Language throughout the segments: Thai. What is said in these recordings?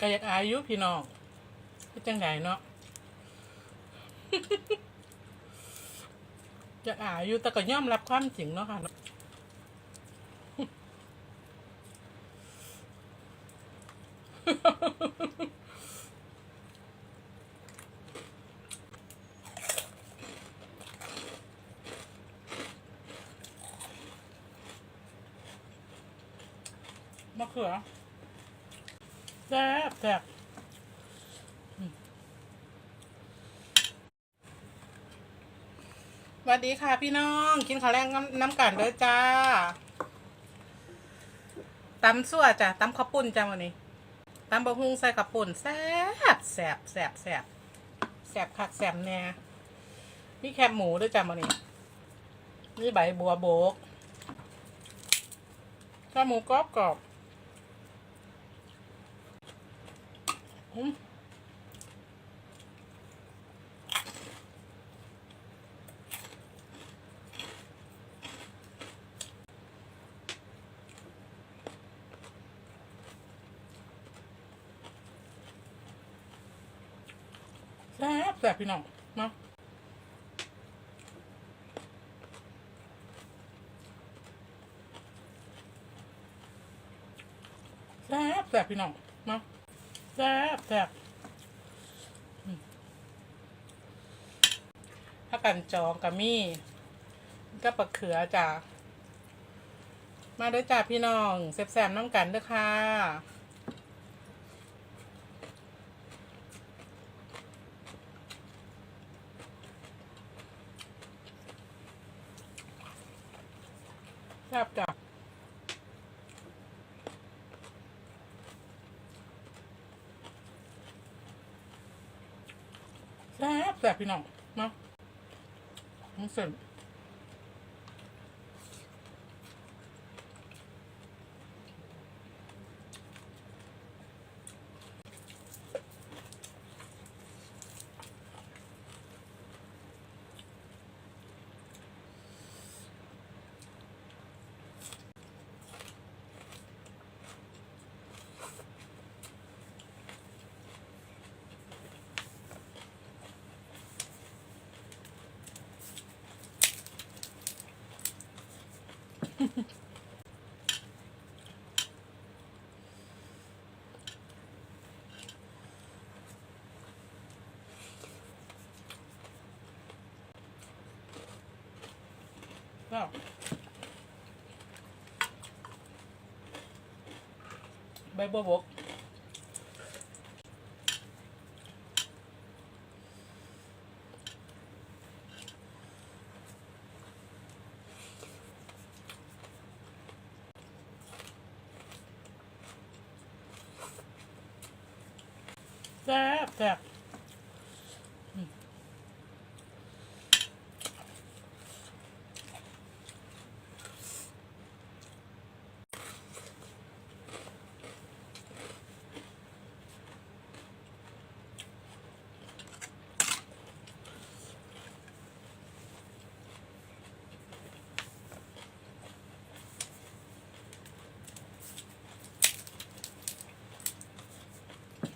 ก็อยากอายุพี่น้องคือจังไดเนาะจะอายุแต่ก็ย่อมรับความจริงเนาะค่ะมะเขือ แซ่บแซ่บสวัสดีค่ะพี่น้อง กินข้าวแรงน้ำน้ำกันเด้อจ้าตำซั่วจ้ะตำข้าวปุ้นจ้าวันนี้ตำบะฮุงใส่ข้าวปุ้นแซ่บแซ่บแซ่บแซ่บแซ่บคักแซ่บแน่มีแคบหมูด้วยจ้าวันนี้นี่ใบบัวโบกข้าวหมูกรอบกรอบ อืม แซ่บแซ่บพี่น้องเนาแซ่บแซ่บพี่น้องเนา แซ่บแซ่บถ้ากันจองกับมี่ก็ปะเขือจ้ะมาด้วยจ้าพี่น้องแซ่บๆน้ำกันเด้วยค่ะแซ่บจ้ะแซ่บแซ่บพี่น้องเนาะน้ำเสร็จ ใบบัวบก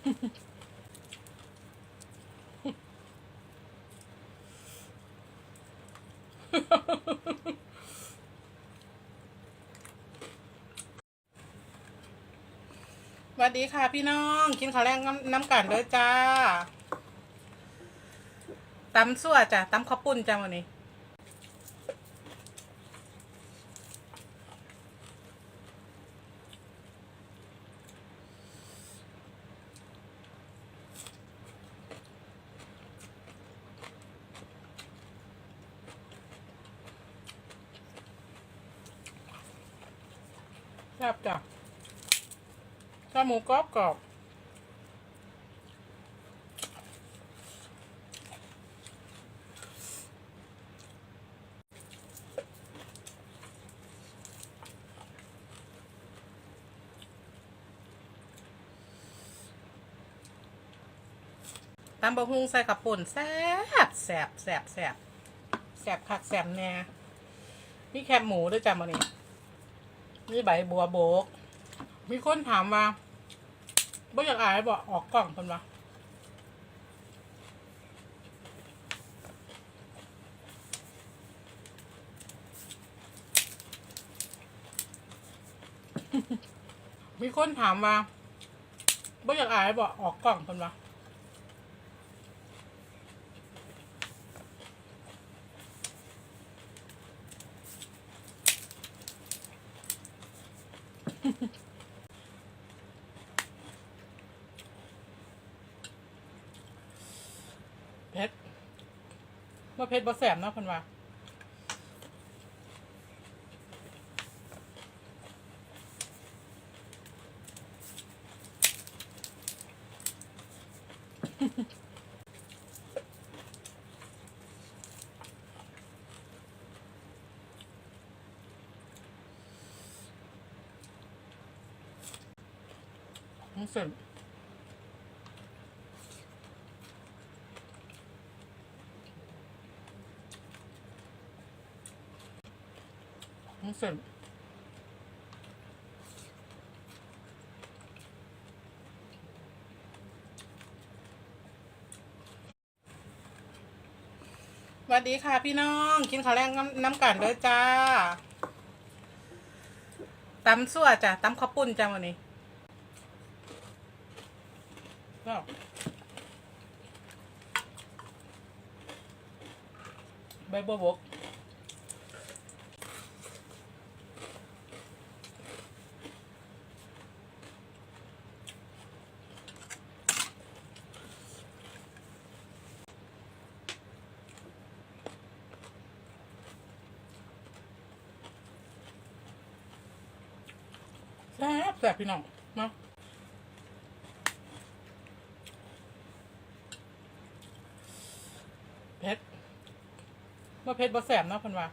สวัสดีค่ะพี่น้องกินข้าวแรงน้ำน้ำกันเด้อจ้าตำซั่วจ้ะตำข้าวปุ้นจ้าวันนี้ แซ่บจ้ะข้าหมูกรอบกรอบตำบะฮุงใส่กับป่นแซ่บแซ่บแซ่บแซ่บแซ่บคักแซ่บแน่มีแคบหมูด้วยจ้ะมันนี้ นี่ใบบัวโบก มีคนถามว่าบ่อยากอายบอกออกกล่องเพิ่นวะมีคนถามว่าบ่อยากอายบอกออกกล่องเพิ่นวะ ว่าเพชรบ่แสบเนาะเพิ่นว่าเสร็จ มันเสร็จสวัสดีค่ะพี่น้องกินข้าวแรงน้ำน้ำกันเด้อจ้าตำซั่วจ้ะตำข้าวปุ้นจ้าวันนี้ก็ใบบัวบก ซ่บแซ่บพี่น้องเนาะเพชรว่าเพชรบ่แสบเนาะเพิ่นว่า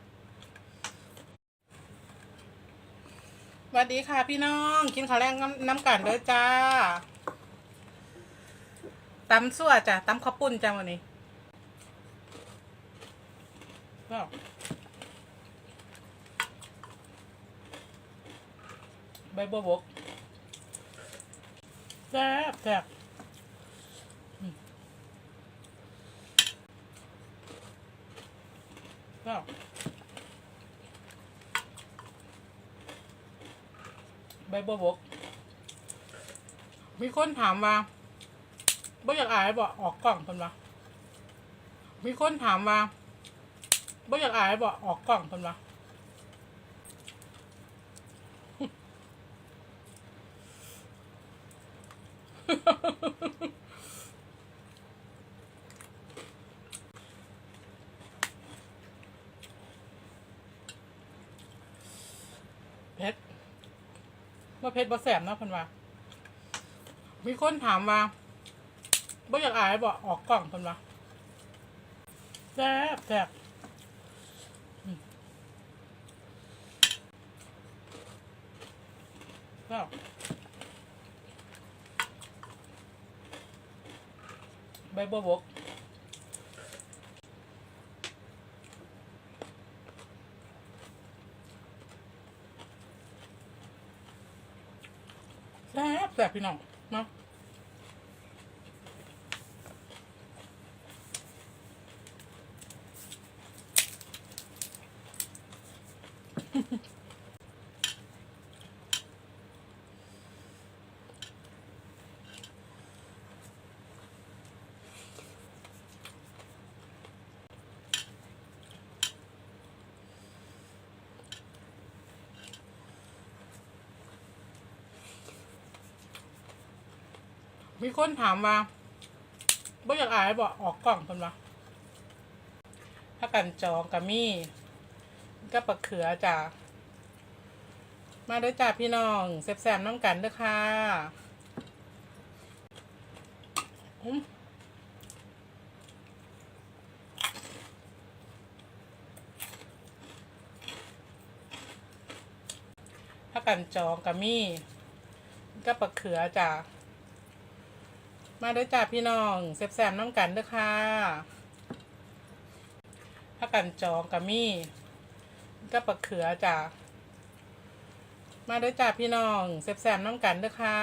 สวัสดีค่ะพี่น้อง กินข้าวแรงน้ำน้ำกันเด้อจ้าตำซั่วจ้ะตำข้าวปุ้นจ้าวันนี้ก็ ใบบัวบกแซ่บแซ่บก็ใบบัวบก มีคนถามว่าบ่อยากอายบอกออกกล่องเพิ่นวะมีคนถามว่าบ่อยากอายบอกออกกล่องเพิ่นวะ เพชรว่าเพชรบ่แสบเนาะเพิ่นว่า มีคนถามว่าบ่อยากอายบอกออกกล่องเพิ่นว่าแซ่บแซ่บก็ใบบัวบก แซ่ บพี่น้องเนาะ มีคนถามว่าบ่อยากอายบอกออกกล่องเพิ่นวะถ้ากันจองกับมี่ก็ปลาเขือจ้ะมาด้วยจ้าพี่น้องแซ่บๆน้ำกันด้อค่ะถ้ากันจองกับมี่ก็ปลาเขือจ้ะ มาเด้วยจ้าพี่น้องแซ่บๆน้ำกันเด้อค่ะถ้ากันจองกับมี่ก็ปลาเขือจ้ามาเด้วยจ้าพี่น้องแซ่บๆน้ำกันเด้อค่ะ